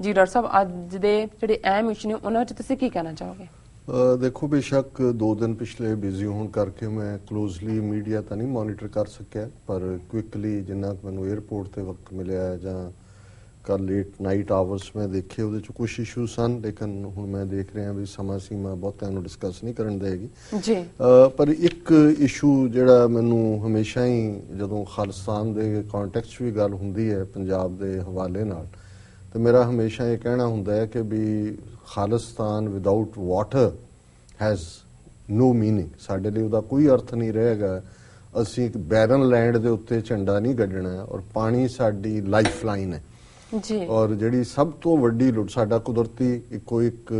ਜੀ ਡਾਕਟਰ ਸਾਹਿਬ ਅੱਜ ਦੇ ਜਿਹੜੇ ਅਹਿਮ ਇਸ਼ੂ ਨੇ ਉਹਨਾਂ ਵਿੱਚ ਤੁਸੀਂ ਕੀ ਕਹਿਣਾ ਚਾਹੋਗੇ? ਦੇਖੋ ਬੇਸ਼ੱਕ ਦੋ ਦਿਨ ਪਿਛਲੇ ਬਿਜ਼ੀ ਹੋਣ ਕਰਕੇ ਮੈਂ ਕਲੋਜ਼ਲੀ ਮੀਡੀਆ ਤਾਂ ਨਹੀਂ ਮੋਨੀਟਰ ਕਰ ਸਕਿਆ ਪਰ ਕੁਇਕਲੀ ਜਿੰਨਾ ਕੁ ਮੈਨੂੰ 에ਅਰਪੋਰਟ ਤੇ ਵਕਤ ਮਿਲਿਆ ਜਾਂ ਕੱਲ ਲੇਟ ਨਾਈਟ ਆਵਰਸ ਮੈਂ ਦੇਖੇ ਉਹਦੇ ਚ ਕੁਝ ਇਸ਼ੂ ਸਨ ਲੇਕਿਨ ਹੁਣ ਮੈਂ ਦੇਖ ਰਿਹਾ ਵੀ ਸਮਾਂ ਸੀਮਾ ਬਹੁਤਿਆਂ ਨੂੰ ਡਿਸਕਸ ਨਹੀਂ ਕਰਨ ਦੇਗੀ। ਜੀ। ਪਰ ਇੱਕ ਇਸ਼ੂ ਜਿਹੜਾ ਮੈਨੂੰ ਹਮੇਸ਼ਾ ਹੀ ਜਦੋਂ ਖਾਲਿਸਤਾਨ ਦੇ ਕੰਟੈਕਸਟ ਵੀ ਗੱਲ ਹੁੰਦੀ ਹੈ ਪੰਜਾਬ ਦੇ ਹਵਾਲੇ ਨਾਲ ਤੇ ਮੇਰਾ ਹਮੇਸ਼ਾ ਇਹ ਕਹਿਣਾ ਹੁੰਦਾ ਹੈ ਕਿ ਵੀ Khalistan without water has no meaning ਸਾਡੇ ਲਈ ਉਹਦਾ ਕੋਈ ਅਰਥ ਨਹੀਂ ਰਹੇਗਾ। ਅਸੀਂ ਇੱਕ ਬੈਰਨ ਲੈਂਡ ਦੇ ਉੱਤੇ ਝੰਡਾ ਨਹੀਂ ਗੱਡਣਾ ਹੈ ਔਰ ਪਾਣੀ ਸਾਡੀ ਲਾਈਫ ਲਾਈਨ ਹੈ। ਜੀ। ਔਰ ਜਿਹੜੀ ਸਭ ਤੋਂ ਵੱਡੀ ਲੁੱਟ ਸਾਡਾ ਕੁਦਰਤੀ ਇੱਕੋ ਇੱਕ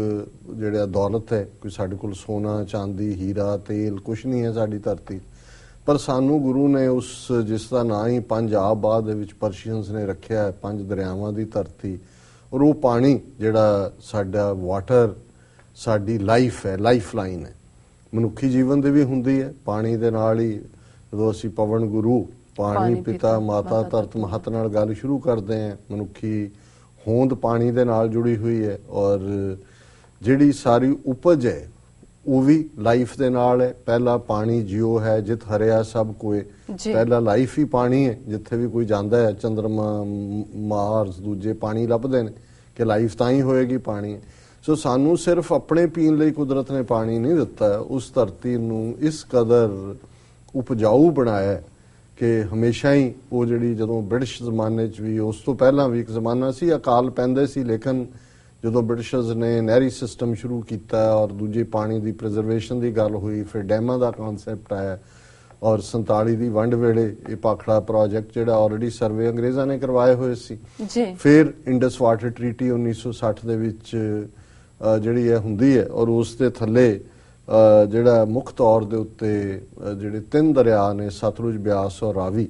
ਜਿਹੜਾ ਦੌਲਤ ਹੈ ਕੋਈ ਸਾਡੇ ਕੋਲ ਸੋਨਾ ਚਾਂਦੀ ਹੀਰਾ ਤੇਲ ਕੁਝ ਨਹੀਂ ਹੈ ਸਾਡੀ ਧਰਤੀ। ਪਰ ਸਾਨੂੰ ਗੁਰੂ ਨੇ ਉਸ ਜਿਸ ਦਾ ਨਾਂ ਹੀ ਪੰਜ ਆਬਾਦ ਦੇ ਵਿੱਚ ਪਰਸ਼ੀਅਨਸ ਨੇ ਰੱਖਿਆ ਹੈ ਪੰਜ ਦਰਿਆਵਾਂ ਦੀ ਧਰਤੀ। ਔਰ ਉਹ ਪਾਣੀ ਜਿਹੜਾ ਸਾਡਾ ਵਾਟਰ ਸਾਡੀ ਲਾਈਫ ਹੈ ਲਾਈਫ ਲਾਈਨ ਹੈ। ਮਨੁੱਖੀ ਜੀਵਨ ਦੇ ਵੀ ਹੁੰਦੀ ਹੈ ਪਾਣੀ ਦੇ ਨਾਲ ਹੀ ਜਦੋਂ ਅਸੀਂ ਪਵਨ ਗੁਰੂ ਪਾਣੀ ਪਿਤਾ, ਮਾਤਾ ਧਰਤ ਮਹਤ ਨਾਲ ਗੱਲ ਸ਼ੁਰੂ ਕਰਦੇ ਹਾਂ। ਮਨੁੱਖੀ ਹੋਂਦ ਪਾਣੀ ਦੇ ਨਾਲ ਜੁੜੀ ਹੋਈ ਹੈ ਔਰ ਜਿਹੜੀ ਸਾਰੀ ਉਪਜ ਹੈ ਉਹ ਵੀ ਲਾਈਫ ਦੇ ਨਾਲ ਹੈ ਪਹਿਲਾ ਪਾਣੀ ਜਿਉ ਹੈ ਜਿਤ ਹਰਿਆ ਸਭ ਕੋਏ। ਪਹਿਲਾ ਲਾਈਫ ਹੀ ਪਾਣੀ ਹੈ ਜਿੱਥੇ ਵੀ ਕੋਈ ਜਾਂਦਾ ਹੈ ਚੰਦਰਮਾ ਮਾਰਸ ਦੂਜੇ ਪਾਣੀ ਲੱਭਦੇ ਨੇ ਕਿ ਲਾਈਫ ਤਾਂ ਹੀ ਹੋਏਗੀ ਪਾਣੀ। ਸੋ ਸਾਨੂੰ ਸਿਰਫ ਆਪਣੇ ਪੀਣ ਲਈ ਕੁਦਰਤ ਨੇ ਪਾਣੀ ਨਹੀਂ ਦਿੱਤਾ ਉਸ ਧਰਤੀ ਨੂੰ ਇਸ ਕਦਰ ਉਪਜਾਊ ਬਣਾਇਆ ਕਿ ਹਮੇਸ਼ਾ ਹੀ ਉਹ ਜਿਹੜੀ ਜਦੋਂ ਬ੍ਰਿਟਿਸ਼ ਜ਼ਮਾਨੇ 'ਚ ਵੀ ਉਸ ਤੋਂ ਪਹਿਲਾਂ ਵੀ ਇੱਕ ਜ਼ਮਾਨਾ ਸੀ ਅਕਾਲ ਪੈਂਦੇ ਸੀ ਲੇਕਿਨ ਜਦੋਂ ਬ੍ਰਿਟਿਸ਼ਰਸ ਨੇ ਨਹਿਰੀ ਸਿਸਟਮ ਸ਼ੁਰੂ ਕੀਤਾ ਔਰ ਦੂਜੇ ਪਾਣੀ ਦੀ ਪ੍ਰੀਜ਼ਰਵੇਸ਼ਨ ਦੀ ਗੱਲ ਹੋਈ ਫਿਰ ਡੈਮਾਂ ਦਾ ਕਨਸੈਪਟ ਆਇਆ ਔਰ 47 ਦੀ ਵੰਡ ਵੇਲੇ ਇਹ ਪਾਖੜਾ ਪ੍ਰੋਜੈਕਟ ਜਿਹੜਾ ਆਲਰੇਡੀ ਸਰਵੇ ਅੰਗਰੇਜ਼ਾਂ ਨੇ ਕਰਵਾਏ ਹੋਏ ਸੀ। ਜੀ। ਫਿਰ ਇੰਡਸ ਵਾਟਰ ਟ੍ਰੀਟੀ 1960 ਦੇ ਵਿੱਚ ਜਿਹੜੀ ਹੈ ਹੁੰਦੀ ਹੈ ਔਰ ਉਸ ਦੇ ਥੱਲੇ ਜਿਹੜਾ ਮੁੱਖ ਤੌਰ ਦੇ ਉੱਤੇ ਜਿਹੜੇ ਤਿੰਨ ਦਰਿਆ ਨੇ ਸਤਲੁਜ ਬਿਆਸ ਔਰ ਰਾਵੀ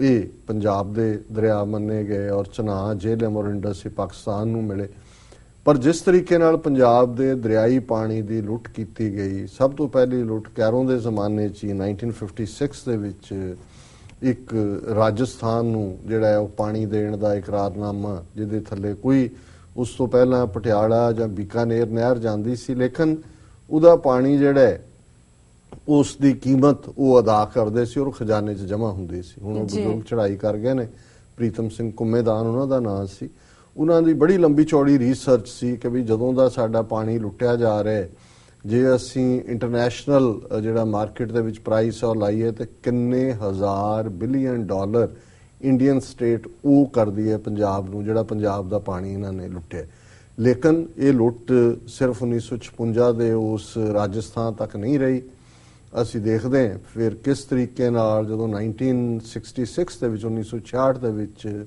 ਇਹ ਪੰਜਾਬ ਦੇ ਦਰਿਆ ਮੰਨੇ ਗਏ ਔਰ ਚਨਾਹ ਜੇਹਲਮ ਔਰ ਇੰਡਸ ਪਾਕਿਸਤਾਨ ਨੂੰ ਮਿਲੇ। ਪਰ ਜਿਸ ਤਰੀਕੇ ਨਾਲ ਪੰਜਾਬ ਦੇ ਦਰਿਆਈ ਪਾਣੀ ਦੀ ਲੁੱਟ ਕੀਤੀ ਗਈ ਸਭ ਤੋਂ ਪਹਿਲੀ ਲੁੱਟ ਕੈਰੋਂ ਦੇ ਜ਼ਮਾਨੇ 'ਚ ਹੀ 1956 ਦੇ ਵਿੱਚ ਇੱਕ ਰਾਜਸਥਾਨ ਨੂੰ ਜਿਹੜਾ ਹੈ ਉਹ ਪਾਣੀ ਦੇਣ ਦਾ ਇਕਰਾਰਨਾਮਾ ਜਿਹਦੇ ਥੱਲੇ ਕੋਈ ਉਸ ਤੋਂ ਪਹਿਲਾਂ ਪਟਿਆਲਾ ਜਾਂ ਬੀਕਾਨੇਰ ਨਹਿਰ ਜਾਂਦੀ ਸੀ ਲੇਕਿਨ ਉਹਦਾ ਪਾਣੀ ਜਿਹੜਾ ਉਸ ਦੀ ਕੀਮਤ ਉਹ ਅਦਾ ਕਰਦੇ ਸੀ ਔਰ ਖਜ਼ਾਨੇ 'ਚ ਜਮ੍ਹਾਂ ਹੁੰਦੀ ਸੀ ਹੁਣ ਉਹ। ਬਜ਼ੁਰਗ ਚੜਾਈ ਕਰ ਗਏ ਨੇ ਪ੍ਰੀਤਮ ਸਿੰਘ ਕੁੰਮੇਦਾਨ ਉਹਨਾਂ ਦਾ ਨਾਮ ਸੀ ਉਹਨਾਂ ਦੀ ਬੜੀ ਲੰਬੀ ਚੌੜੀ ਰਿਸਰਚ ਸੀ ਕਿ ਵੀ ਜਦੋਂ ਦਾ ਸਾਡਾ ਪਾਣੀ ਲੁੱਟਿਆ ਜਾ ਰਿਹਾ ਹੈ, ਜੇ ਅਸੀਂ ਇੰਟਰਨੈਸ਼ਨਲ ਜਿਹੜਾ ਮਾਰਕੀਟ ਦੇ ਵਿੱਚ ਪ੍ਰਾਈਸ ਉਹ ਲਾਈਏ ਤੇ ਕਿੰਨੇ ਹਜ਼ਾਰ ਬਿਲੀਅਨ ਡਾਲਰ ਇੰਡੀਅਨ ਸਟੇਟ ਉਹ ਕਰਦੀ ਹੈ ਪੰਜਾਬ ਨੂੰ, ਜਿਹੜਾ ਪੰਜਾਬ ਦਾ ਪਾਣੀ ਇਹਨਾਂ ਨੇ ਲੁੱਟਿਆ ਲੇਕਿਨ ਇਹ ਲੁੱਟ ਸਿਰਫ 1956 ਦੇ ਉਸ ਰਾਜਸਥਾਨ ਤੱਕ ਨਹੀਂ ਰਹੀ। ਅਸੀਂ ਦੇਖਦੇ ਹਾਂ ਫਿਰ ਕਿਸ ਤਰੀਕੇ ਨਾਲ ਜਦੋਂ 1966 ਦੇ ਵਿੱਚ 1966 ਦੇ ਵਿੱਚ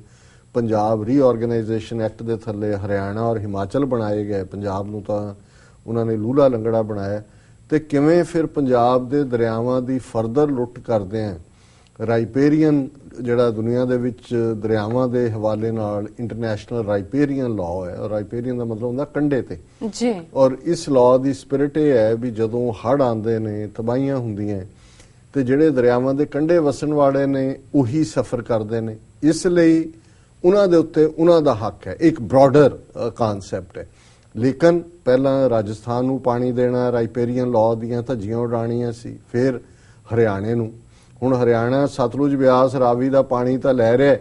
ਪੰਜਾਬ ਰੀਆਰਗੇਨਾਈਜੇਸ਼ਨ ਐਕਟ ਦੇ ਥੱਲੇ ਹਰਿਆਣਾ ਔਰ ਹਿਮਾਚਲ ਬਣਾਏ ਗਏ। ਪੰਜਾਬ ਨੂੰ ਤਾਂ ਉਹਨਾਂ ਨੇ ਲੂਲਾ ਲੰਗੜਾ ਬਣਾਇਆ। ਤੇ ਕਿਵੇਂ ਫਿਰ ਪੰਜਾਬ ਦੇ ਦਰਿਆਵਾਂ ਦੀ ਫਰਦਰ ਲੁੱਟ ਕਰਦੇ ਆ? ਰਾਈਪੇਰੀਅਨ ਜਿਹੜਾ ਦੁਨੀਆ ਦੇ ਵਿੱਚ ਦਰਿਆਵਾਂ ਦੇ ਹਵਾਲੇ ਨਾਲ ਇੰਟਰਨੈਸ਼ਨਲ ਰਾਈਪੇਰੀਅਨ ਲਾਅ ਹੈ। ਔਰ ਰਾਈਪੇਰੀਅਨ ਦਾ ਮਤਲਬ ਹੁੰਦਾ ਕੰਡੇ ਤੇ। ਜੀ। ਔਰ ਇਸ ਲਾਅ ਦੀ ਸਪਿਰਿਟ ਇਹ ਹੈ ਵੀ ਜਦੋਂ ਹੜ੍ਹ ਆਉਂਦੇ ਨੇ ਤਬਾਹੀਆਂ ਹੁੰਦੀਆਂ ਤੇ ਜਿਹੜੇ ਦਰਿਆਵਾਂ ਦੇ ਕੰਢੇ ਵਸਣ ਵਾਲੇ ਨੇ ਉਹੀ ਸਫਰ ਕਰਦੇ ਨੇ। ਇਸ ਲਈ ਉਹਨਾਂ ਦੇ ਉੱਤੇ ਉਹਨਾਂ ਦਾ ਹੱਕ ਹੈ। ਇੱਕ ਬ੍ਰੌਡਰ ਕਨਸੈਪਟ ਹੈ। ਲੇਕਿਨ ਪਹਿਲਾਂ ਰਾਜਸਥਾਨ ਨੂੰ ਪਾਣੀ ਦੇਣਾ ਰਾਈਪੇਰੀਅਨ ਲਾਅ ਦੀਆਂ ਧੱਜੀਆਂ ਉਡਾਣੀਆਂ ਸੀ, ਫਿਰ ਹਰਿਆਣੇ ਨੂੰ। ਹੁਣ ਹਰਿਆਣਾ ਸਤਲੁਜ ਬਿਆਸ ਰਾਵੀ ਦਾ ਪਾਣੀ ਤਾਂ ਲੈ ਰਿਹਾ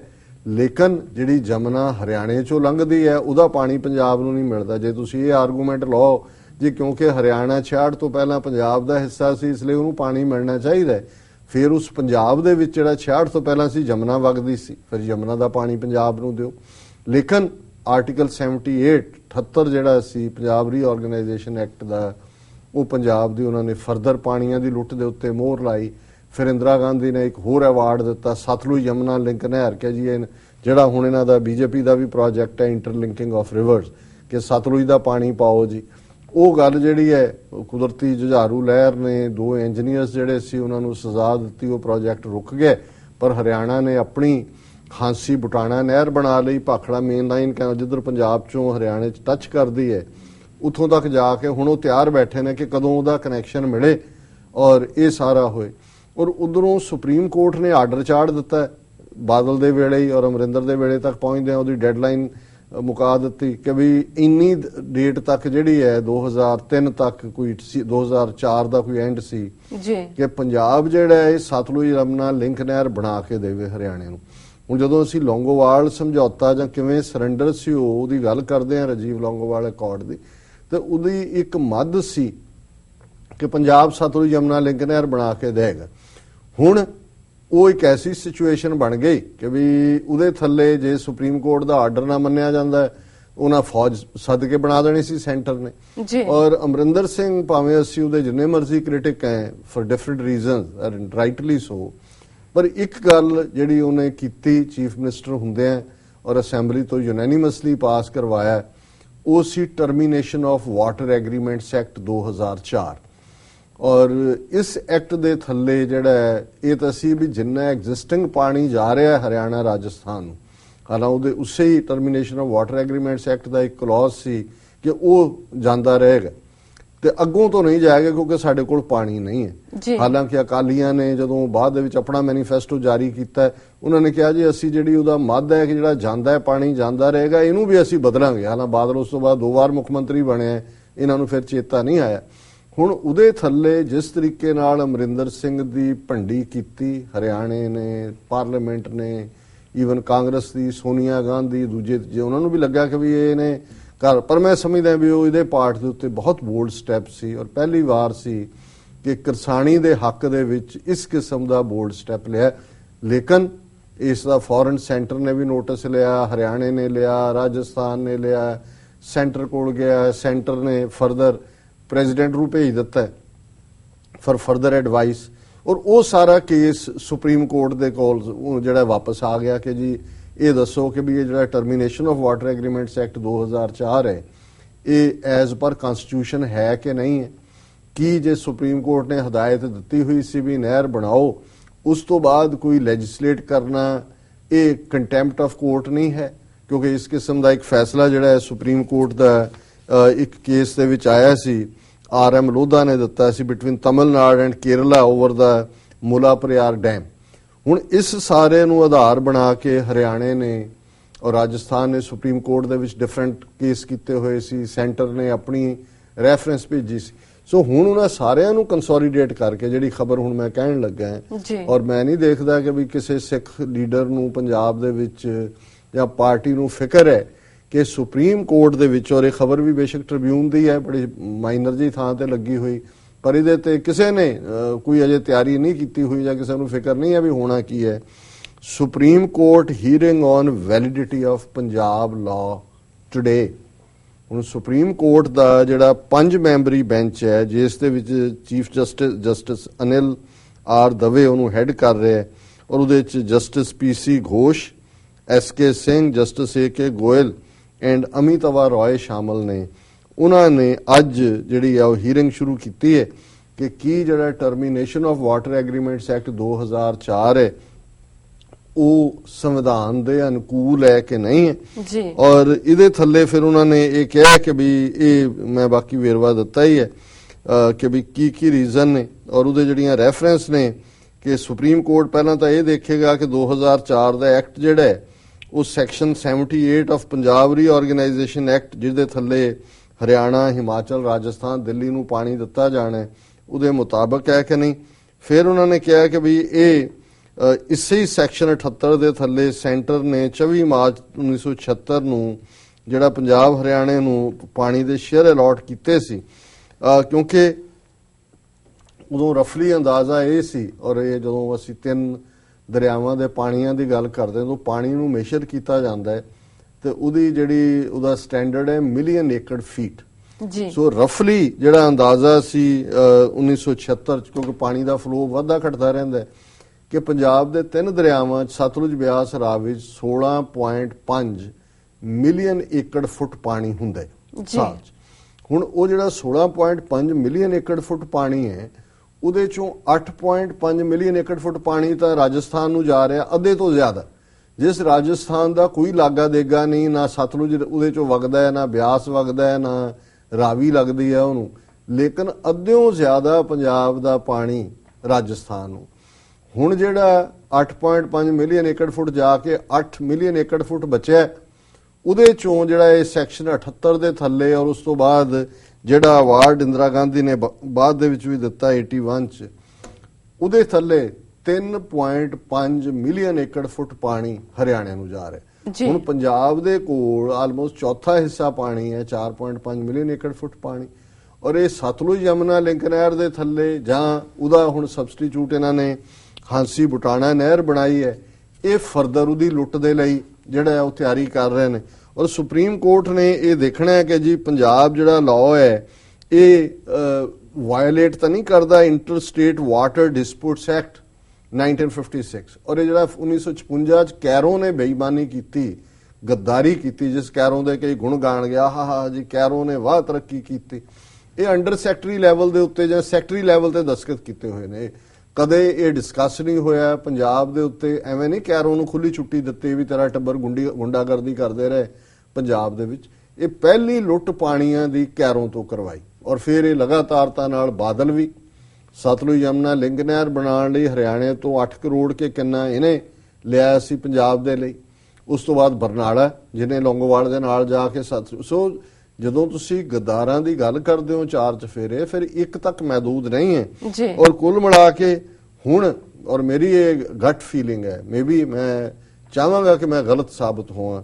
ਲੇਕਿਨ ਜਿਹੜੀ ਜਮਨਾ ਹਰਿਆਣੇ ਚੋਂ ਲੰਘਦੀ ਹੈ, ਉਹਦਾ ਪਾਣੀ ਪੰਜਾਬ ਨੂੰ ਨਹੀਂ ਮਿਲਦਾ। ਜੇ ਤੁਸੀਂ ਇਹ ਆਰਗੂਮੈਂਟ ਲਾਓ, ਜੇ ਕਿਉਂਕਿ ਹਰਿਆਣਾ 66 ਤੋਂ ਪਹਿਲਾਂ ਪੰਜਾਬ ਦਾ ਹਿੱਸਾ ਸੀ, ਇਸ ਲਈ ਉਹਨੂੰ ਪਾਣੀ ਮਿਲਣਾ ਚਾਹੀਦਾ ਹੈ। ਫਿਰ ਉਸ ਪੰਜਾਬ ਦੇ ਵਿੱਚ ਜਿਹੜਾ 66 ਤੋਂ ਪਹਿਲਾਂ ਸੀ, ਜਮਨਾ ਵਗਦੀ ਸੀ। ਫਿਰ ਜਮਨਾ ਦਾ ਪਾਣੀ ਪੰਜਾਬ ਨੂੰ ਦਿਓ। ਲੇਕਿਨ ਆਰਟੀਕਲ 78 78 ਜਿਹੜਾ ਸੀ, ਪੰਜਾਬ ਰੀਆਰਗੇਨਾਈਜੇਸ਼ਨ ਐਕਟ ਦਾ, ਉਹ ਪੰਜਾਬ ਦੀ ਉਹਨਾਂ ਨੇ ਫਰਦਰ ਪਾਣੀਆਂ ਦੀ ਲੁੱਟ ਦੇ ਉੱਤੇ ਮੋਹਰ ਲਾਈ। ਫਿਰ ਇੰਦਰਾ ਗਾਂਧੀ ਨੇ ਇੱਕ ਹੋਰ ਅਵਾਰਡ ਦਿੱਤਾ, ਸਤਲੁਜ ਯਮਨਾ ਲਿੰਕ ਨਹਿਰ। ਕੇ ਜੀ, ਇਹ ਜਿਹੜਾ ਹੁਣ ਇਹਨਾਂ ਦਾ ਬੀਜੇਪੀ ਦਾ ਵੀ ਪ੍ਰੋਜੈਕਟ ਹੈ ਇੰਟਰਲਿੰਕਿੰਗ ਆਫ ਰਿਵਰਸ ਕਿ ਸਤਲੁਜ ਦਾ ਪਾਣੀ ਪਾਓ ਜੀ। ਉਹ ਗੱਲ ਜਿਹੜੀ ਹੈ ਕੁਦਰਤੀ ਜੁਝਾਰੂ ਲਹਿਰ ਨੇ, ਦੋ ਇੰਜੀਨੀਅਰਸ ਜਿਹੜੇ ਸੀ, ਉਹਨਾਂ ਨੂੰ ਸਜ਼ਾ ਦਿੱਤੀ, ਉਹ ਪ੍ਰੋਜੈਕਟ ਰੁਕ ਗਏ ਪਰ ਹਰਿਆਣਾ ਨੇ ਆਪਣੀ ਖਾਂਸੀ ਬੁਟਾਣਾ ਨਹਿਰ ਬਣਾ ਲਈ, ਭਾਖੜਾ ਮੇਨ ਲਾਈਨ ਕਹਿੰਦਾ ਜਿੱਧਰ ਪੰਜਾਬ ਚੋਂ ਹਰਿਆਣੇ ਚ ਟੱਚ ਕਰਦੀ ਹੈ, ਉੱਥੋਂ ਤੱਕ ਜਾ ਕੇ ਹੁਣ ਉਹ ਤਿਆਰ ਬੈਠੇ ਨੇ ਕਿ ਕਦੋਂ ਉਹਦਾ ਕਨੈਕਸ਼ਨ ਮਿਲੇ ਔਰ ਇਹ ਸਾਰਾ ਹੋਏ। ਔਰ ਉਧਰੋਂ ਸੁਪਰੀਮ ਕੋਰਟ ਨੇ ਆਰਡਰ ਚਾੜ ਦਿੱਤਾ ਬਾਦਲ ਦੇ ਵੇਲੇ ਹੀ ਔਰ ਅਮਰਿੰਦਰ ਦੇ ਵੇਲੇ ਤੱਕ ਪਹੁੰਚਦੇ ਆ ਉਹਦੀ ਡੈਡਲਾਈਨ ਮੁਕਾ ਦਿੱਤੀ ਕਿ ਵੀ ਇੰਨੀ ਡੇਟ ਤੱਕ ਜਿਹੜੀ ਹੈ 2003 ਤੱਕ ਕੋਈ ਸੀ 2004 ਦਾ ਕੋਈ ਐਂਡ ਸੀ ਜੀ। ਕਿ ਪੰਜਾਬ ਜਿਹੜਾ ਹੈ ਇਹ ਸਤਲੁਜ ਰਮਨਾ ਲਿੰਕ ਨਹਿਰ ਬਣਾ ਕੇ ਦੇਵੇ ਹਰਿਆਣੇ ਨੂੰ। ਹੁਣ ਜਦੋਂ ਅਸੀਂ ਲੌਂਗੋਵਾਲ ਸਮਝੌਤਾ ਜਾਂ ਕਿਵੇਂ ਸਰੈਂਡਰ ਸੀ ਉਹ ਉਹਦੀ ਗੱਲ ਕਰਦੇ ਹਾਂ ਰਾਜੀਵ ਲੌਂਗੋਵਾਲ ਅਕੋਰਡ ਦੀ। ਤੇ ਉਹਦੀ ਇੱਕ ਮੱਦ ਸੀ ਕਿ ਪੰਜਾਬ ਸਤਲੁਜ ਯਮਨਾ ਲਿੰਕ ਨਹਿਰ ਬਣਾ ਕੇ ਦੇਗਾ। ਹੁਣ ਉਹ ਇੱਕ ਐਸੀ ਸਿਚੁਏਸ਼ਨ ਬਣ ਗਈ ਕਿ ਵੀ ਉਹਦੇ ਥੱਲੇ ਜੇ ਸੁਪਰੀਮ ਕੋਰਟ ਦਾ ਆਰਡਰ ਨਾ ਮੰਨਿਆ ਜਾਂਦਾ ਹੈ, ਉਹਨਾਂ ਫੌਜ ਸੱਦ ਕੇ ਬਣਾ ਦੇਣੀ ਸੀ ਸੈਂਟਰ ਨੇ। ਜੀ। ਔਰ ਅਮਰਿੰਦਰ ਸਿੰਘ ਭਾਵੇਂ ਅਸੀਂ ਉਹਦੇ ਜਿੰਨੇ ਮਰਜ਼ੀ ਕ੍ਰਿਟਿਕ ਹੈ for different reasons and rightly so ਪਰ ਇੱਕ ਗੱਲ ਜਿਹੜੀ ਉਹਨੇ ਕੀਤੀ ਚੀਫ ਮਿਨਿਸਟਰ ਹੁੰਦੇ ਆ ਔਰ ਅਸੈਂਬਲੀ ਤੋਂ ਯੂਨੈਨਿਮਸਲੀ ਪਾਸ ਕਰਵਾਇਆ ਉਹ ਸੀ termination of water agreements act 2004 ਔਰ ਇਸ ਐਕਟ ਦੇ ਥੱਲੇ ਜਿਹੜਾ ਹੈ, ਇਹ ਤਾਂ ਸੀ ਵੀ ਜਿੰਨਾ ਐਗਜ਼ਿਸਟਿੰਗ ਪਾਣੀ ਜਾ ਰਿਹਾ ਹੈ ਹਰਿਆਣਾ ਰਾਜਸਥਾਨ ਨੂੰ। ਹਾਲਾਂ ਉਹਦੇ ਉਸੇ ਹੀ termination of water agreements act ਦਾ ਇੱਕ ਕਲੌਜ਼ ਸੀ ਕਿ ਉਹ ਜਾਂਦਾ ਰਹੇਗਾ। ਤੇ ਅੱਗੋਂ ਤੋਂ ਨਹੀਂ ਜਾਏਗਾ ਕਿਉਂਕਿ ਸਾਡੇ ਕੋਲ ਪਾਣੀ ਨਹੀਂ ਹੈ। ਹਾਲਾਂਕਿ ਅਕਾਲੀਆਂ ਨੇ ਜਦੋਂ ਬਾਅਦ ਦੇ ਵਿੱਚ ਆਪਣਾ ਮੈਨੀਫੈਸਟੋ ਜਾਰੀ ਕੀਤਾ ਉਹਨਾਂ ਨੇ ਕਿਹਾ ਜੀ ਅਸੀਂ ਜਿਹੜੀ ਉਹਦਾ ਮੱਧ ਹੈ ਕਿ ਜਿਹੜਾ ਜਾਂਦਾ ਹੈ ਪਾਣੀ ਜਾਂਦਾ ਰਹੇਗਾ ਇਹਨੂੰ ਵੀ ਅਸੀਂ ਬਦਲਾਂਗੇ। ਹਾਲਾਂ ਬਾਦਲ ਉਸ ਤੋਂ ਬਾਅਦ ਦੋ ਵਾਰ ਮੁੱਖ ਮੰਤਰੀ ਬਣੇ ਹੈ, ਇਹਨਾਂ ਨੂੰ ਫਿਰ ਚੇਤਾ ਨਹੀਂ ਆਇਆ। ਹੁਣ ਉਹਦੇ ਥੱਲੇ ਜਿਸ ਤਰੀਕੇ ਨਾਲ ਅਮਰਿੰਦਰ ਸਿੰਘ ਦੀ ਭੰਡੀ ਕੀਤੀ, ਹਰਿਆਣੇ ਨੇ, ਪਾਰਲੀਮੈਂਟ ਨੇ ਈਵਨ ਕਾਂਗਰਸ ਦੀ, ਸੋਨੀਆ ਗਾਂਧੀ, ਦੂਜੇ ਜੇ ਉਹਨਾਂ ਨੂੰ ਵੀ ਲੱਗਾ ਕਿ ਵੀ ਇਹ ਨੇ ਕਰ ਪਰ ਮੈਂ ਸਮਝਦਾ ਵੀ ਉਹ ਇਹਦੇ ਪਾਠ ਦੇ ਉੱਤੇ ਬਹੁਤ ਬੋਲਡ ਸਟੈਪ ਸੀ ਔਰ ਪਹਿਲੀ ਵਾਰ ਸੀ ਕਿ ਕਿਰਸਾਨੀ ਦੇ ਹੱਕ ਦੇ ਵਿੱਚ ਇਸ ਕਿਸਮ ਦਾ ਬੋਲਡ ਸਟੈਪ ਲਿਆ। ਲੇਕਿਨ ਇਸ ਦਾ ਫੋਰਨ ਸੈਂਟਰ ਨੇ ਵੀ ਨੋਟਿਸ ਲਿਆ, ਹਰਿਆਣੇ ਨੇ ਲਿਆ, ਰਾਜਸਥਾਨ ਨੇ ਲਿਆ ਸੈਂਟਰ ਕੋਲ ਗਿਆ ਸੈਂਟਰ ਨੇ ਫਰਦਰ ਪ੍ਰੈਜ਼ੀਡੈਂਟ ਨੂੰ ਭੇਜ ਦਿੱਤਾ ਹੈ ਫॉर ਫਰਦਰ ਐਡਵਾਈਸ ਔਰ ਉਹ ਸਾਰਾ ਕੇਸ ਸੁਪਰੀਮ ਕੋਰਟ ਦੇ ਕੋਲ ਜਿਹੜਾ ਵਾਪਸ ਆ ਗਿਆ ਕਿ ਜੀ ਇਹ ਦੱਸੋ ਕਿ ਵੀ ਇਹ ਜਿਹੜਾ termination of water agreements act 2004 ਹੈ, ਇਹ ਐਜ਼ ਪਰ ਕਨਸਟੀਟਿਊਸ਼ਨ ਹੈ ਕਿ ਨਹੀਂ ਹੈ? ਕੀ ਜੇ ਸੁਪਰੀਮ ਕੋਰਟ ਨੇ ਹਦਾਇਤ ਦਿੱਤੀ ਹੋਈ ਸੀ ਵੀ ਨਹਿਰ ਬਣਾਓ, ਉਸ ਤੋਂ ਬਾਅਦ ਕੋਈ ਲੈਜਿਸਲੇਟ ਕਰਨਾ ਇਹ ਕੰਟੈਂਪਟ ਆਫ ਕੋਰਟ ਨਹੀਂ ਹੈ, ਕਿਉਂਕਿ ਇਸ ਕਿਸਮ ਦਾ ਇੱਕ ਫੈਸਲਾ ਜਿਹੜਾ ਹੈ ਸੁਪਰੀਮ ਕੋਰਟ ਦਾ ਇੱਕ ਕੇਸ ਦੇ ਵਿੱਚ ਆਇਆ ਸੀ। ਆਰ ਐਮ ਲੋਧਾ ਨੇ ਦਿੱਤਾ ਸੀ between Tamil Nadu and Kerala over the Mullaperiyar dam. ਹੁਣ ਇਸ ਸਾਰੇ ਨੂੰ ਆਧਾਰ ਬਣਾ ਕੇ ਹਰਿਆਣੇ ਨੇ ਔਰ ਰਾਜਸਥਾਨ ਨੇ ਸੁਪਰੀਮ ਕੋਰਟ ਦੇ ਵਿੱਚ ਡਿਫਰੈਂਟ ਕੇਸ ਕੀਤੇ ਹੋਏ ਸੀ। ਸੈਂਟਰ ਨੇ ਆਪਣੀ ਰੈਫਰੈਂਸ ਭੇਜੀ ਸੀ। ਸੋ ਹੁਣ ਉਹਨਾਂ ਸਾਰਿਆਂ ਨੂੰ ਕੰਸੋਲੀਡੇਟ ਕਰਕੇ ਜਿਹੜੀ ਖਬਰ ਹੁਣ ਮੈਂ ਕਹਿਣ ਲੱਗਾ ਹਾਂ। ਔਰ ਮੈਂ ਨਹੀਂ ਦੇਖਦਾ ਕਿ ਵੀ ਕਿਸੇ ਸਿੱਖ ਲੀਡਰ ਨੂੰ ਪੰਜਾਬ ਦੇ ਵਿੱਚ ਜਾਂ ਪਾਰਟੀ ਨੂੰ ਫਿਕਰ ਹੈ ਕਿ ਸੁਪਰੀਮ ਕੋਰਟ ਦੇ ਵਿੱਚ, ਔਰ ਇਹ ਖਬਰ ਵੀ ਬੇਸ਼ੱਕ ਟ੍ਰਿਬਿਊਨ ਦੀ ਹੈ, ਬੜੀ ਮਾਈਨਰ ਜੀ ਥਾਂ ਤੇ ਲੱਗੀ ਹੋਈ, ਪਰ ਇਹਦੇ ਤੇ ਕਿਸੇ ਨੇ ਕੋਈ ਅਜੇ ਤਿਆਰੀ ਨਹੀਂ ਕੀਤੀ ਹੋਈ ਜਾਂ ਕਿਸੇ ਨੂੰ ਫਿਕਰ ਨਹੀਂ ਹੈ ਵੀ ਹੋਣਾ ਕੀ ਹੈ। Supreme Court hearing on validity of Punjab law today ਹੁਣ ਸੁਪਰੀਮ ਕੋਰਟ ਦਾ ਜਿਹੜਾ ਪੰਜ ਮੈਂਬਰੀ ਬੈਂਚ ਹੈ, ਜਿਸ ਦੇ ਵਿੱਚ chief justice justice Anil R Dave ਉਹਨੂੰ ਹੈੱਡ ਕਰ ਰਿਹਾ ਹੈ, ਔਰ ਉਹਦੇ ਵਿੱਚ justice PC Ghosh, S K Singh, justice A K Goel and Amitava Roy ਸ਼ਾਮਲ ਨੇ। ਉਹਨਾਂ ਨੇ ਅੱਜ ਜਿਹੜੀ ਆ ਉਹ ਹੀਅਰਿੰਗ ਸ਼ੁਰੂ ਕੀਤੀ ਹੈ ਕਿ ਕੀ ਜਿਹੜਾ termination of water agreements act 2004 ਹੈ ਉਹ ਸੰਵਿਧਾਨ ਦੇ ਅਨੁਕੂਲ ਹੈ ਕਿ ਨਹੀਂ ਹੈ? ਜੀ। ਔਰ ਇਹਦੇ ਥੱਲੇ ਫਿਰ ਉਹਨਾਂ ਨੇ ਇਹ ਕਿਹਾ ਕਿ ਵੀ ਇਹ ਮੈਂ ਬਾਕੀ ਵੇਰਵਾ ਦਿੱਤਾ ਹੀ ਹੈ ਕਿ ਵੀ ਕੀ ਕੀ ਰੀਜ਼ਨ ਨੇ। ਔਰ ਉਹਦੇ ਜਿਹੜੀਆਂ ਰੈਫਰੈਂਸ ਨੇ ਕਿ ਸੁਪਰੀਮ ਕੋਰਟ ਪਹਿਲਾਂ ਤਾਂ ਇਹ ਦੇਖੇਗਾ ਕਿ 2004 ਦਾ ਐਕਟ ਜਿਹੜਾ ਹੈ ਉਹ section 78 of Punjab reorganisation act ਜਿਹਦੇ ਥੱਲੇ ਹਰਿਆਣਾ, ਹਿਮਾਚਲ, ਰਾਜਸਥਾਨ, ਦਿੱਲੀ ਨੂੰ ਪਾਣੀ ਦਿੱਤਾ ਜਾਣਾ ਹੈ, ਉਹਦੇ ਮੁਤਾਬਕ ਹੈ ਕਿ ਨਹੀਂ? ਫਿਰ ਉਹਨਾਂ ਨੇ ਕਿਹਾ ਕਿ ਵੀ ਇਹ ਇਸੇ ਹੀ ਸੈਕਸ਼ਨ 78 ਦੇ ਥੱਲੇ ਸੈਂਟਰ ਨੇ 24 ਮਾਰਚ 1976 ਨੂੰ ਜਿਹੜਾ ਪੰਜਾਬ ਹਰਿਆਣੇ ਨੂੰ ਪਾਣੀ ਦੇ ਸ਼ੇਅਰ ਅਲਾਟ ਕੀਤੇ ਸੀ। ਕਿਉਂਕਿ ਉਦੋਂ ਰਫਲੀ ਅੰਦਾਜ਼ਾ ਇਹ ਸੀ ਔਰ ਇਹ ਜਦੋਂ ਅਸੀਂ ਤਿੰਨ ਦਰਿਆਵਾਂ ਦੇ ਪਾਣੀਆਂ ਦੀ ਗੱਲ ਕਰਦੇ ਹਾਂ ਤਾਂ ਪਾਣੀ ਨੂੰ ਮੇਸ਼ਰ ਕੀਤਾ ਜਾਂਦਾ ਹੈ ਤੇ ਉਹਦੀ ਜਿਹੜੀ ਉਹਦਾ ਸਟੈਂਡਰਡ ਹੈ ਮਿਲੀਅਨ ਏਕੜ ਫੀਟ ਜੀ। ਸੋ ਰਫਲੀ ਜਿਹੜਾ ਅੰਦਾਜ਼ਾ ਸੀ ਅ, 1976 ਚ ਕਿਉਂਕਿ ਪਾਣੀ ਦਾ ਫਲੋ ਵੱਧਦਾ ਘਟਦਾ ਰਹਿੰਦਾ ਹੈ ਕਿ ਪੰਜਾਬ ਦੇ ਤਿੰਨ ਦਰਿਆਵਾਂ 'ਚ ਸਤਲੁਜ ਬਿਆਸ ਰਾਵੀ 'ਚ 16.5 ਮਿਲੀਅਨ ਏਕੜ ਫੁੱਟ ਪਾਣੀ ਹੁੰਦਾ ਹੈ ਜੀ। ਸਾਲ ਹੁਣ ਉਹ ਜਿਹੜਾ 16.5 ਮਿਲੀਅਨ ਏਕੜ ਫੁੱਟ ਪਾਣੀ ਹੈ ਉਹਦੇ ਚੋਂ 8.5 ਮਿਲੀਅਨ ਏਕੜ ਫੁੱਟ ਪਾਣੀ ਤਾਂ ਰਾਜਸਥਾਨ ਨੂੰ ਜਾ ਰਿਹਾ, ਅੱਧੇ ਤੋਂ ਜ਼ਿਆਦਾ। ਜਿਸ ਰਾਜਸਥਾਨ ਦਾ ਕੋਈ ਲਾਗਾ ਦੇਗਾ ਨਹੀਂ, ਨਾ ਸਤਲੁਜ ਉਹਦੇ ਚੋਂ ਵਗਦਾ ਹੈ, ਨਾ ਬਿਆਸ ਵਗਦਾ ਹੈ, ਨਾ ਰਾਵੀ ਲੱਗਦੀ ਹੈ ਉਹਨੂੰ। ਲੇਕਿਨ ਅੱਧਿਓਂ ਜ਼ਿਆਦਾ ਪੰਜਾਬ ਦਾ ਪਾਣੀ ਰਾਜਸਥਾਨ ਨੂੰ। ਹੁਣ ਜਿਹੜਾ 8.5 ਮਿਲੀਅਨ ਏਕੜ ਫੁੱਟ ਜਾ ਕੇ 8 ਮਿਲੀਅਨ ਏਕੜ ਫੁੱਟ ਬਚਿਆ, ਉਹਦੇ ਚੋਂ ਜਿਹੜਾ ਇਹ ਸੈਕਸ਼ਨ 78 ਦੇ ਥੱਲੇ ਔਰ ਉਸ ਤੋਂ ਬਾਅਦ ਜਿਹੜਾ ਅਵਾਰਡ ਇੰਦਰਾ ਗਾਂਧੀ ਨੇ ਬਾਅਦ ਦੇ ਵਿੱਚ ਵੀ ਦਿੱਤਾ 81 ਚ ਉਹਦੇ ਥੱਲੇ 3.5 ਮਿਲੀਅਨ ਏਕੜ ਫੁੱਟ ਪਾਣੀ ਹਰਿਆਣੇ ਨੂੰ ਜਾ ਰਿਹਾ। ਹੁਣ ਪੰਜਾਬ ਦੇ ਕੋਲ ਆਲਮੋਸਟ ਚੌਥਾ ਹਿੱਸਾ ਪਾਣੀ ਹੈ 4.5 ਮਿਲੀਅਨ ਏਕੜ ਫੁੱਟ ਪਾਣੀ। ਔਰ ਇਹ ਸਤਲੁਜ ਯਮਨਾ ਲਿੰਕ ਨਹਿਰ ਦੇ ਥੱਲੇ ਜਾਂ ਉਹਦਾ ਹੁਣ ਸਬਸਟੀਟਿਊਟ ਇਹਨਾਂ ਨੇ ਹਾਂਸੀ ਬੁਟਾਣਾ ਨਹਿਰ ਬਣਾਈ ਹੈ ਇਹ ਫਰਦਰ ਉਹਦੀ ਲੁੱਟ ਦੇ ਲਈ ਜਿਹੜਾ ਉਹ ਤਿਆਰੀ ਕਰ ਰਹੇ ਨੇ। ਔਰ ਸੁਪਰੀਮ ਕੋਰਟ ਨੇ ਇਹ ਦੇਖਣਾ ਹੈ ਕਿ ਜੀ ਪੰਜਾਬ ਜਿਹੜਾ ਲਾਅ ਹੈ, ਇਹ ਵਾਇਲੇਟ ਤਾਂ ਨਹੀਂ ਕਰਦਾ inter state water disputes act 1956 ਔਰ ਇਹ ਜਿਹੜਾ 1956 ਚ ਕੈਰੋ ਨੇ ਬੇਈਮਾਨੀ ਕੀਤੀ, ਗੱਦਾਰੀ ਕੀਤੀ, ਜਿਸ ਕੈਰੋ ਦੇ ਕਈ ਗੁਣ ਗਾਣ ਗਿਆ ਹਾ ਹਾ ਜੀ ਕੈਰੋ ਨੇ ਵਾਹ ਤਰੱਕੀ ਕੀਤੀ, ਇਹ ਅੰਡਰ ਸੈਕਟਰੀ ਲੈਵਲ ਦੇ ਉੱਤੇ ਜਾਂ ਸੈਕਟਰੀ ਲੈਵਲ ਤੇ ਦਸਤਖਤ ਕੀਤੇ ਹੋਏ ਨੇ। ਕਦੇ ਇਹ ਡਿਸਕਸ ਨਹੀਂ ਹੋਇਆ, ਪੰਜਾਬ ਦੇ ਉੱਤੇ ਐਵੇਂ ਨਹੀਂ ਕੈਰੋ ਨੂੰ ਖੁੱਲੀ ਛੁੱਟੀ ਦਿੱਤੀ ਵੀ ਤੇਰਾ ਟੱਬਰ ਗੁੰਡੀ, ਗੁੰਡਾਗਰਦੀ ਕਰਦੇ ਰਹੇ ਪੰਜਾਬ ਦੇ ਵਿੱਚ। ਇਹ ਪਹਿਲੀ ਲੁੱਟ ਪਾਣੀਆਂ ਦੀ ਕੈਰੋਂ ਤੋਂ ਕਰਵਾਈ ਔਰ ਫਿਰ ਇਹ ਲਗਾਤਾਰਤਾ ਨਾਲ ਬਾਦਲ ਵੀ ਸਤਲੁਜ ਯਮਨਾ, ਲਿੰਗ ਨਹਿਰ ਬਣਾਉਣ ਲਈ ਹਰਿਆਣੇ ਤੋਂ 8 ਕਰੋੜ ਕੇ ਕਿੰਨਾ ਇਹਨੇ ਲਿਆ ਸੀ ਪੰਜਾਬ ਦੇ ਲਈ। ਉਸ ਤੋਂ ਬਾਅਦ ਬਰਨਾਲਾ, ਜਿਹਨੇ ਲੌਂਗੋਵਾਲ ਦੇ ਨਾਲ ਜਾ ਕੇ ਸਤ, ਸੋ ਜਦੋਂ ਤੁਸੀਂ ਗਦਾਰਾਂ ਦੀ ਗੱਲ ਕਰਦੇ ਹੋ ਚਾਰ ਚਫੇਰੇ ਫਿਰ ਇੱਕ ਤੱਕ ਮਹਦੂਦ ਨਹੀਂ ਹੈ ਜੀ। ਔਰ ਕੁੱਲ ਮਿਲਾ ਕੇ ਹੁਣ ਔਰ ਮੇਰੀ ਇਹ ਗਟ ਫੀਲਿੰਗ ਹੈ ਮੇਬੀ ਮੈਂ ਚਾਹਾਂਗਾ ਕਿ ਮੈਂ ਗਲਤ ਸਾਬਤ ਹੋਵਾਂ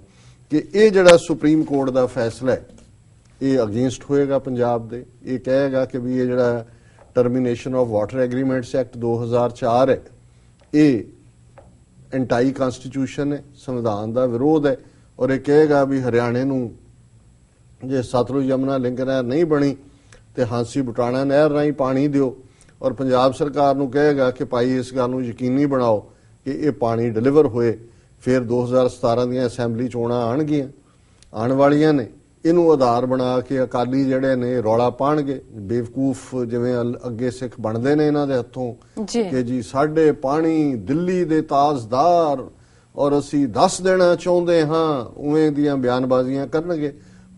ਕਿ ਇਹ ਜਿਹੜਾ ਸੁਪਰੀਮ ਕੋਰਟ ਦਾ ਫੈਸਲਾ ਹੈ ਇਹ ਅਗੇਂਸਟ ਹੋਏਗਾ ਪੰਜਾਬ ਦੇ ਇਹ ਕਹੇਗਾ ਕਿ ਵੀ ਇਹ ਜਿਹੜਾ termination of water agreements act 2004 ਹੈ ਇਹ ਐਂਟਾਈ ਕਨਸਟੀਟਿਊਸ਼ਨ ਹੈ ਸੰਵਿਧਾਨ ਦਾ ਵਿਰੋਧ ਹੈ ਔਰ ਇਹ ਕਹੇਗਾ ਵੀ ਹਰਿਆਣੇ ਨੂੰ ਜੇ ਸਤਲੁਜ ਯਮਨਾ ਲਿੰਕ ਨਹਿਰ ਨਹੀਂ ਬਣੀ ਤੇ ਹਾਂਸੀ ਬਟਾਣਾ ਨਹਿਰ ਰਾਹੀਂ ਪਾਣੀ ਦਿਓ ਔਰ ਪੰਜਾਬ ਸਰਕਾਰ ਨੂੰ ਕਹੇਗਾ ਕਿ ਭਾਈ ਇਸ ਗੱਲ ਨੂੰ ਯਕੀਨੀ ਬਣਾਓ ਕਿ ਇਹ ਪਾਣੀ ਡਿਲੀਵਰ ਹੋਏ ਫਿਰ 2017 ਦੀਆਂ ਅਸੈਂਬਲੀ ਚੋਣਾਂ ਆਣਗੀਆਂ ਆਉਣ ਵਾਲੀਆਂ ਨੇ। ਇਹਨੂੰ ਆਧਾਰ ਬਣਾ ਕੇ ਅਕਾਲੀ ਜਿਹੜੇ ਨੇ ਰੌਲਾ ਪਾਣਗੇ। ਬੇਵਕੂਫ ਜਿਵੇਂ ਅੱਗੇ ਸਿੱਖ ਬਣਦੇ ਨੇ ਇਹਨਾਂ ਦੇ ਹੱਥੋਂ। ਕਿ ਜੀ ਸਾਡੇ ਪਾਣੀ ਦਿੱਲੀ ਦੇ ਤਾਜਦਾਰ ਔਰ ਅਸੀਂ ਦੱਸ ਦੇਣਾ ਚਾਹੁੰਦੇ ਹਾਂ ਉਵੇਂ ਦੀਆਂ ਬਿਆਨਬਾਜ਼ੀਆਂ ਕਰਨਗੇ।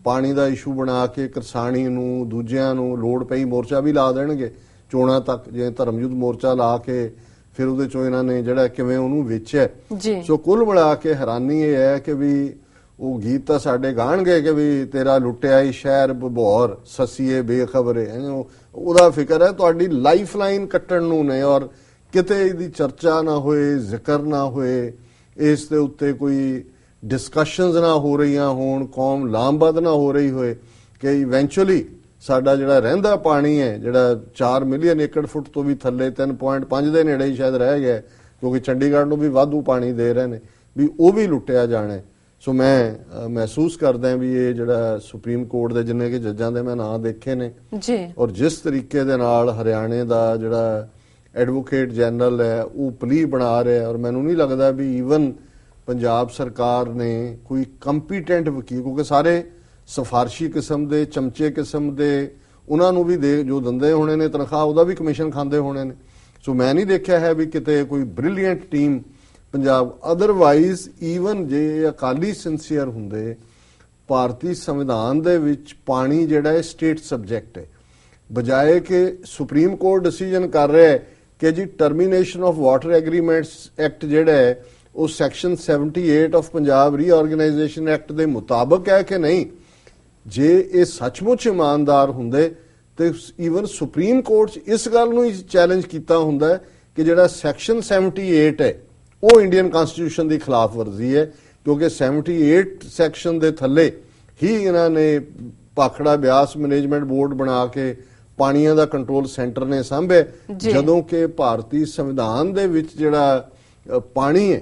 ਪਾਣੀ ਦਾ ਇਸ਼ੂ ਬਣਾ ਕੇ ਕਿਰਸਾਨੀ ਨੂੰ ਦੂਜਿਆਂ ਨੂੰ ਲੋੜ ਪਈ ਮੋਰਚਾ ਵੀ ਲਾ ਦੇਣਗੇ ਚੋਣਾਂ ਤੱਕ ਜਿਵੇਂ ਧਰਮਯੁੱਧ ਮੋਰਚਾ ਲਾ ਕੇ ਫਿਰ ਉਹਦੇ ਚੋਂ ਇਹਨਾਂ ਨੇ ਜਿਹੜਾ ਕਿਵੇਂ ਉਹਨੂੰ ਵੇਚਿਆ ਜੀ। ਸੋ ਕੁੱਲ ਮਿਲਾ ਕੇ ਹੈਰਾਨੀ ਇਹ ਹੈ ਕਿ ਵੀ ਉਹ ਗੀਤ ਤਾਂ ਸਾਡੇ ਗਾਣਗੇ ਕਿ ਵੀ ਤੇਰਾ ਲੁੱਟਿਆ ਹੀ ਸ਼ਹਿਰ ਬਬੌਰ ਸਸੀਏ ਬੇਖਬਰੇ ਉਹਦਾ ਫਿਕਰ ਹੈ ਤੁਹਾਡੀ ਲਾਈਫ ਲਾਈਨ ਕੱਟਣ ਨੂੰ ਨੇ ਔਰ ਕਿਤੇ ਇਹਦੀ ਚਰਚਾ ਨਾ ਹੋਏ ਜ਼ਿਕਰ ਨਾ ਹੋਏ ਇਸ ਦੇ ਉੱਤੇ ਕੋਈ ਡਿਸਕਸ਼ਨਸ ਨਾ ਹੋ ਰਹੀਆਂ ਹੋਣ ਕੌਮ ਲਾਮਬਦ ਨਾ ਹੋ ਰਹੀ ਹੋਏ ਕਿ ਇਵੈਂਚੁਅਲੀ ਸਾਡਾ ਜਿਹੜਾ ਰਹਿੰਦਾ ਪਾਣੀ ਹੈ ਜਿਹੜਾ 4 ਮਿਲੀਅਨ ਏਕੜ ਫੁੱਟ ਤੋਂ ਵੀ ਥੱਲੇ 3.5 ਦੇ ਨੇੜੇ ਹੀ ਸ਼ਾਇਦ ਰਹਿ ਗਿਆ ਹੈ, ਕਿਉਂਕਿ ਚੰਡੀਗੜ੍ਹ ਨੂੰ ਵੀ ਵਾਧੂ ਪਾਣੀ ਦੇ ਰਹੇ ਨੇ ਵੀ ਉਹ ਵੀ ਲੁੱਟਿਆ ਜਾਣਾ ਹੈ। ਸੋ ਮੈਂ ਮਹਿਸੂਸ ਕਰਦਾ ਵੀ ਇਹ ਜਿਹੜਾ ਸੁਪਰੀਮ ਕੋਰਟ ਦੇ ਜਿੰਨੇ ਕਿ ਜੱਜਾਂ ਦੇ ਮੈਂ ਨਾਂ ਦੇਖੇ ਨੇ ਜੀ ਔਰ ਜਿਸ ਤਰੀਕੇ ਦੇ ਨਾਲ ਹਰਿਆਣੇ ਦਾ ਜਿਹੜਾ ਐਡਵੋਕੇਟ ਜਨਰਲ ਹੈ ਉਹ ਪਲੀ ਬਣਾ ਰਿਹਾ ਹੈ ਔਰ ਮੈਨੂੰ ਨਹੀਂ ਲੱਗਦਾ ਵੀ ਈਵਨ ਪੰਜਾਬ ਸਰਕਾਰ ਨੇ ਕੋਈ ਕੰਪੀਟੈਂਟ ਵਕੀਲ, ਕਿਉਂਕਿ ਸਾਰੇ ਸਿਫਾਰਸ਼ੀ ਕਿਸਮ ਦੇ, ਚਮਚੇ ਕਿਸਮ ਦੇ, ਉਹਨਾਂ ਨੂੰ ਵੀ ਦੇ, ਜੋ ਦੰਦੇ ਹੋਣੇ ਨੇ ਤਨਖਾਹ, ਉਹਦਾ ਵੀ ਕਮਿਸ਼ਨ ਖਾਂਦੇ ਹੋਣੇ ਨੇ। ਸੋ ਮੈਂ ਨਹੀਂ ਦੇਖਿਆ ਹੈ ਵੀ ਕਿਤੇ ਕੋਈ brilliant team Punjab otherwise even ਜੇ ਅਕਾਲੀ ਸਿੰਸੀਅਰ ਹੁੰਦੇ, ਭਾਰਤੀ ਸੰਵਿਧਾਨ ਦੇ ਵਿੱਚ ਪਾਣੀ ਜਿਹੜਾ ਹੈ ਸਟੇਟ ਸਬਜੈਕਟ ਹੈ। ਬਜਾਏ ਕਿ ਸੁਪਰੀਮ ਕੋਰਟ ਡਿਸੀਜਨ ਕਰ ਰਿਹਾ ਹੈ ਕਿ ਜੀ termination of water agreements act ਜਿਹੜਾ ਹੈ ਉਹ section 78 of Punjab reorganisation act ਦੇ ਮੁਤਾਬਕ ਹੈ ਕਿ ਨਹੀਂ ਜੇ ਇਹ ਸੱਚਮੁੱਚ ਇਮਾਨਦਾਰ ਹੁੰਦੇ ਤੇ ਈਵਨ ਸੁਪਰੀਮ ਕੋਰਟ 'ਚ ਇਸ ਗੱਲ ਨੂੰ ਹੀ ਚੈਲੰਜ ਕੀਤਾ ਹੁੰਦਾ ਕਿ ਜਿਹੜਾ ਸੈਕਸ਼ਨ 78 ਹੈ ਉਹ ਇੰਡੀਅਨ ਕਨਸਟੀਟਿਊਸ਼ਨ ਦੀ ਖਿਲਾਫ ਵਰਜ਼ੀ ਹੈ ਕਿਉਂਕਿ 78 ਸੈਕਸ਼ਨ ਦੇ ਥੱਲੇ ਹੀ ਇਹਨਾਂ ਨੇ ਪਾਖੜਾ ਬਿਆਸ ਮੈਨੇਜਮੈਂਟ ਬੋਰਡ ਬਣਾ ਕੇ ਪਾਣੀਆਂ ਦਾ ਕੰਟਰੋਲ ਸੈਂਟਰ ਨੇ ਸਾਂਭਿਆ ਜੀ। ਜਦੋਂ ਕਿ ਭਾਰਤੀ ਸੰਵਿਧਾਨ ਦੇ ਵਿੱਚ ਜਿਹੜਾ ਪਾਣੀ ਹੈ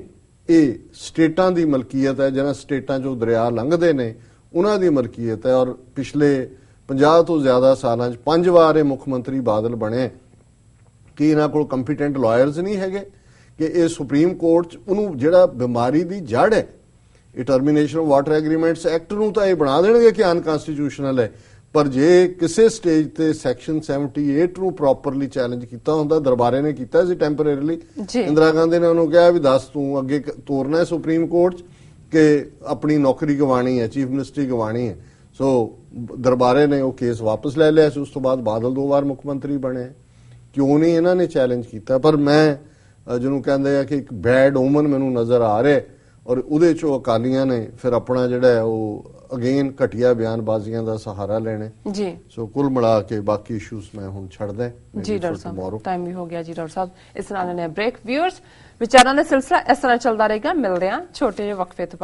ਇਹ ਸਟੇਟਾਂ ਦੀ ਮਲਕੀਅਤ ਹੈ, ਜਿਹਨਾਂ ਸਟੇਟਾਂ 'ਚੋਂ ਦਰਿਆ ਲੰਘਦੇ ਨੇ, ਉਹਨਾਂ ਦੀ ਮਲਕੀਅਤ ਹੈ। ਔਰ ਪਿਛਲੇ 50 ਤੋਂ ਜ਼ਿਆਦਾ ਸਾਲਾਂ 'ਚ ਪੰਜ ਵਾਰ ਇਹ ਮੁੱਖ ਮੰਤਰੀ ਬਾਦਲ ਬਣੇ। ਕਿ ਇਹਨਾਂ ਕੋਲ ਕੰਪੀਟੈਂਟ ਲਾਇਰਸ ਨਹੀਂ ਹੈਗੇ? ਕਿ ਇਹ ਸੁਪਰੀਮ ਕੋਰਟ 'ਚ ਉਹਨੂੰ ਜਿਹੜਾ ਬਿਮਾਰੀ ਦੀ ਜੜ ਹੈ, ਇਹ termination of water agreements act ਨੂੰ ਤਾਂ ਇਹ ਬਣਾ ਦੇਣਗੇ ਕਿ ਅਨਕਨਸਟੀਟਿਊਸ਼ਨਲ ਹੈ। ਪਰ ਜੇ ਕਿਸੇ ਸਟੇਜ ਤੇ ਸੈਕਸ਼ਨ 78 ਨੂੰ ਪ੍ਰੋਪਰਲੀ ਚੈਲੰਜ ਕੀਤਾ ਹੁੰਦਾ ਦਰਬਾਰੇ ਨੇ ਕੀਤਾ ਸੀ ਟੈਂਪਰੇਰੀਲੀ। ਇੰਦਰਾ ਗਾਂਧੀ ਨੇ ਉਹਨੂੰ ਕਿਹਾ ਵੀ ਦੱਸ ਤੂੰ ਅੱਗੇ ਤੋਰਨਾ ਹੈ ਸੁਪਰੀਮ ਕੋਰਟ 'ਚ ਕਿ ਆਪਣੀ ਨੌਕਰੀ ਗਵਾਣੀ ਹੈ ਚੀਫ ਮਿਨਿਸਟਰੀ ਗਵਾਣੀ ਹੈ। ਸੋ ਦਰਬਾਰੇ ਨੇ ਉਹ ਕੇਸ ਵਾਪਸ ਲੈ ਲਿਆ ਸੀ ਉਸ ਤੋਂ ਬਾਅਦ ਬਾਦਲ ਦੋ ਵਾਰ ਮੁੱਖ ਮੰਤਰੀ ਬਣੇ। ਕਿਉਂ ਨਹੀਂ ਇਹਨਾਂ ਨੇ ਚੈਲੰਜ ਕੀਤਾ? ਪਰ ਮੈਂ ਜਿਹਨੂੰ ਕਹਿੰਦੇ ਆ ਕਿ ਇੱਕ ਬੈਡ ਓਮਨ ਮੈਨੂੰ ਨਜ਼ਰ ਆ ਰਿਹਾ ਹੈ ਔਰ ਉਹਦੇ ਚੋਂ ਅਕਾਲੀਆਂ ਨੇ ਫਿਰ ਆਪਣਾ ਜਿਹੜਾ ਉਹ ਅਗੇਨ ਘਟੀਆ ਬਿਆਨਬਾਜ਼ੀਆਂ ਦਾ ਸਹਾਰਾ ਲੈਣਾ। ਜੀ। ਸੋ ਕੁੱਲ ਮਿਲਾ ਕੇ ਬਾਕੀ ਇਸ਼ੂਸ ਮੈਂ ਹੁਣ ਛੱਡਦਾ ਜੀ ਡਾਕਟਰ ਸਾਹਿਬ ਟਾਈਮ ਵੀ ਹੋ ਗਿਆ ਜੀ ਡਾਕਟਰ ਸਾਹਿਬ। ਇਸ ਨਾਲ ਨੇ ਬ੍ਰੇਕ ਵਿਊਅਰਸ ਵਿਚਾਰਾਂ ਦਾ ਸਿਲਸਿਲਾ ਇਸ ਤਰ੍ਹਾਂ ਚੱਲਦਾ ਰਹੇਗਾ। ਮਿਲਦੇ ਹਾਂ ਛੋਟੇ ਜਿਹੇ ਵਕਫੇ ਤੋਂ